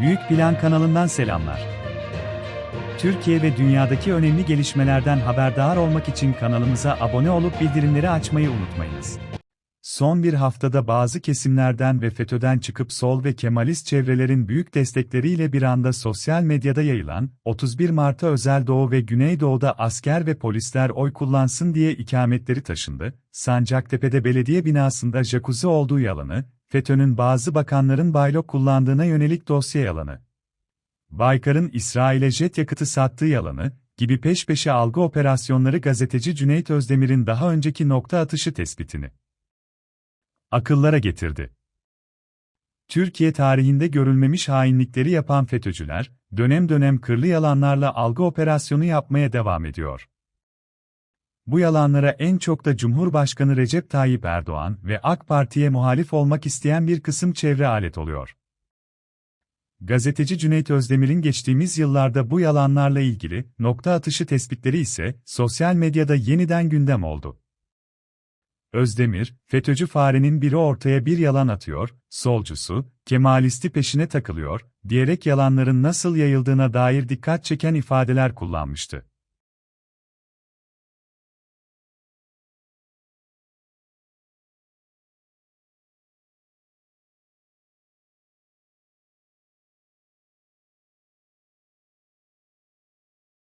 Büyük Plan kanalından selamlar. Türkiye ve dünyadaki önemli gelişmelerden haberdar olmak için kanalımıza abone olup bildirimleri açmayı unutmayınız. Son bir haftada bazı kesimlerden ve FETÖ'den çıkıp sol ve Kemalist çevrelerin büyük destekleriyle bir anda sosyal medyada yayılan, 31 Mart'a özel Doğu ve Güneydoğu'da asker ve polisler oy kullansın diye ikametleri taşındı, Sancaktepe'de belediye binasında jacuzzi olduğu yalanı, FETÖ'nün bazı bakanların baylok kullandığına yönelik dosya yalanı. Baykar'ın İsrail'e jet yakıtı sattığı yalanı, gibi peş peşe algı operasyonları gazeteci Cüneyt Özdemir'in daha önceki nokta atışı tespitini akıllara getirdi. Türkiye tarihinde görülmemiş hainlikleri yapan FETÖ'cüler, dönem dönem kırlı yalanlarla algı operasyonu yapmaya devam ediyor. Bu yalanlara en çok da Cumhurbaşkanı Recep Tayyip Erdoğan ve AK Parti'ye muhalif olmak isteyen bir kısım çevre alet oluyor. Gazeteci Cüneyt Özdemir'in geçtiğimiz yıllarda bu yalanlarla ilgili nokta atışı tespitleri ise sosyal medyada yeniden gündem oldu. Özdemir, FETÖ'cü farenin biri ortaya bir yalan atıyor, solcusu, Kemalisti peşine takılıyor, diyerek yalanların nasıl yayıldığına dair dikkat çeken ifadeler kullanmıştı.